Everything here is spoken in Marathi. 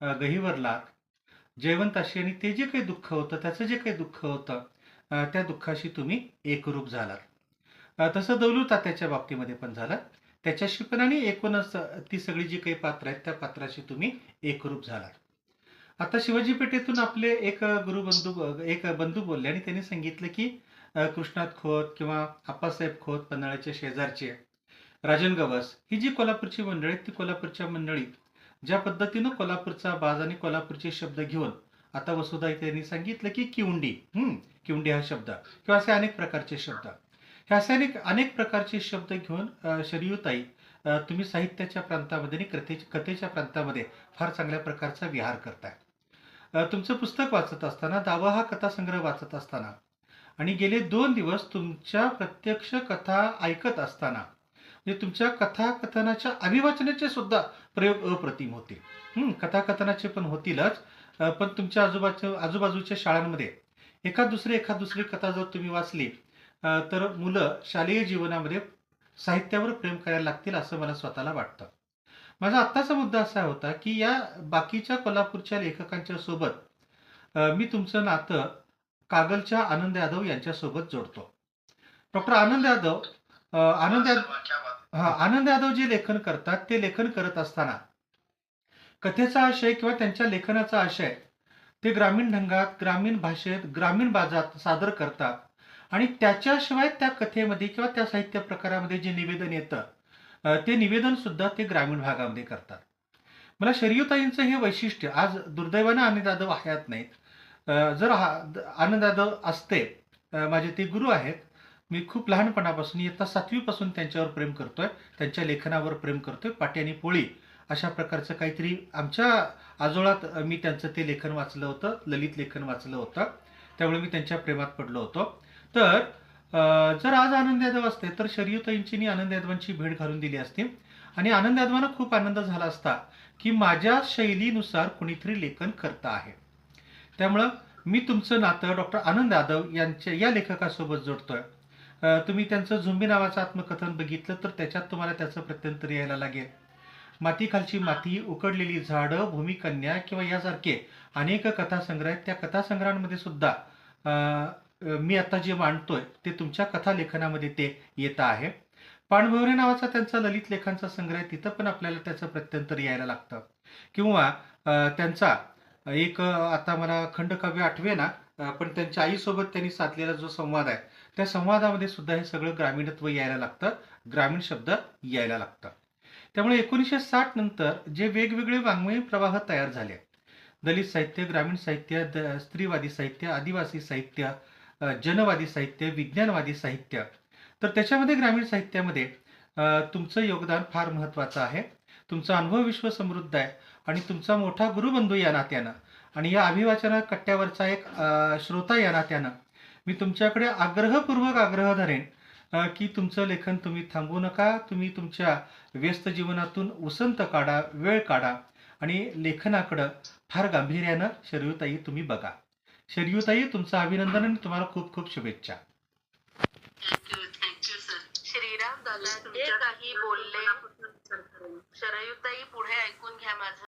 अ, गहिवरलात जयवंताशी आणि ते जे काही दुःख होतं त्याचं जे काही दुःख होतं त्या दुःखाशी तुम्ही एकरूप झालात. तसं दौलू तात्याच्या बाबतीमध्ये पण झालं. त्याच्याशी पण आणि एकूणच ती सगळी जी काही पात्र आहेत त्या पात्राशी तुम्ही एकरूप झालात. आता शिवाजी पेठेतून आपले एक गुरुबंधू एक बंधू बोलले आणि त्यांनी सांगितलं की कृष्णात खोत किंवा आप्पासाहेब खोत पन्हाळ्याच्या शेजारचे राजन गवस ही जी कोल्हापूरची मंडळी आहेत ती कोल्हापूरच्या मंडळी ज्या पद्धतीनं कोल्हापूरचा बाज आणि कोल्हापूरचे शब्द घेऊन आता वसुधा त्यांनी सांगितलं की किवंडी हम्म किवंडी हा शब्द किंवा असे अनेक प्रकारचे शब्द. हे असे अनेक अनेक प्रकारचे शब्द घेऊन शरीयुताई तुम्ही साहित्याच्या प्रांतामध्ये आणि कथेच्या कथेच्या प्रांतामध्ये फार चांगल्या प्रकारचा विहार करताय. तुमचं पुस्तक वाचत असताना दावा हा कथासंग्रह वाचत असताना आणि गेले दोन दिवस तुमच्या प्रत्यक्ष कथा ऐकत असताना म्हणजे तुमच्या कथाकथनाच्या अभिवाचनाचे सुद्धा प्रयोग अप्रतिम होते. कथाकथनाचे पण होतीलच पण तुमच्या आजूबाजू आजूबाजूच्या शाळांमध्ये एखाद दुसरी एखाद दुसरी कथा जर तुम्ही वाचली तर मुलं शालेय जीवनामध्ये साहित्यावर प्रेम करायला लागतील असं मला स्वतःला वाटतं. माझा आत्ताचा मुद्दा असा होता की या बाकीच्या कोल्हापूरच्या लेखकांच्या सोबत मी तुमचं नातं कागलच्या आनंद यादव यांच्यासोबत जोडतो. डॉक्टर आनंद यादव आनंद यादव आनंद यादव जे लेखन करतात ते लेखन करत असताना कथेचा आशय किंवा त्यांच्या लेखनाचा आशय ते ग्रामीण ढंगात ग्रामीण भाषेत ग्रामीण बाजात सादर करतात. आणि त्याच्याशिवाय त्या कथेमध्ये किंवा त्या साहित्य प्रकारामध्ये जे निवेदन येतं ते निवेदन सुद्धा ते ग्रामीण भागामध्ये करतात. मला शरीयुताईंचं हे वैशिष्ट्य आज दुर्दैवानं आनंद यादव हयात नाहीत. जर हा आनंद यादव असते माझे ते गुरु आहेत मी खूप लहानपणापासून इयत्ता सातवीपासून त्यांच्यावर प्रेम करतोय. त्यांच्या लेखनावर प्रेम करतोय पाटी आणि पोळी. अशा प्रकारचं काहीतरी आमच्या आजोळात मी त्यांचं ते लेखन वाचलं होतं ललित लेखन वाचलं होतं. त्यामुळे मी त्यांच्या प्रेमात पडलो होतो. तर जर आज आनंद यादव असते तर शरीयुताईंची आणि आनंद यादवांची भेट घालून दिली असती. आणि आनंद यादवांना खूप आनंद झाला असता की माझ्या शैलीनुसार कुणीतरी लेखन करता आहे. त्यामुळं मी तुमचं नातं डॉक्टर आनंद यादव यांच्या या लेखकासोबत जोडतोय. तुम्ही त्यांचं झुंबी नावाचं आत्मकथन बघितलं तर त्याच्यात तुम्हाला त्याचं प्रत्यंतर यायला लागेल. मातीखालची माती उकडलेली झाडं भूमिकन्या किंवा यासारखे अनेक कथासंग्रह आहेत. त्या कथासंग्रहांमध्ये सुद्धा मी आता जे मांडतोय ते तुमच्या कथालेखनामध्ये ते येतं आहे. पाणभवरे नावाचा त्यांचा ललित लेखांचा संग्रह आहे. तिथं पण आपल्याला त्याचं प्रत्यंतर यायला लागतं. किंवा त्यांचा एक आता मला खंडकाव्य आठवे ना अ, पण त्यांच्या आईसोबत त्यांनी साधलेला जो संवाद आहे त्या संवादामध्ये सुद्धा हे सगळं ग्रामीणत्व यायला लागतं ग्रामीण शब्द यायला लागतं त्यामुळे एकोणीसशे साठ नंतर जे वेगवेगळे वाङ्मयीन प्रवाह तयार झाले दलित साहित्य ग्रामीण साहित्य द- स्त्रीवादी साहित्य आदिवासी साहित्य अ, जनवादी साहित्य विज्ञानवादी साहित्य तर त्याच्यामध्ये ग्रामीण साहित्यामध्ये अ, तुमचं योगदान फार महत्त्वाचं आहे. तुमचा अनुभव विश्व समृद्ध आहे आणि तुमचा मोठा गुरुबंधू या नात्यानं आणि या अभिवाचना कट्ट्यावरचा एक श्रोता या नात्यानं मी तुमच्याकडे आग्रहपूर्वक आग्रह धरेन की तुमचं लेखन तुम्ही थांबवू नका. तुम्ही तुमच्या व्यस्त जीवनातून उसंत काढा वेळ काढा आणि लेखनाकडं फार गांभीर्यानं शरीयुताई तुम्ही बघा. शरीयुताई तुमचं अभिनंदन आणि तुम्हाला खूप खूप शुभेच्छा. थँक्यू थँक्यू सर श्रीराम दादा जे काही बोलले. शरयुताई पुढे ऐकून घ्या माझं.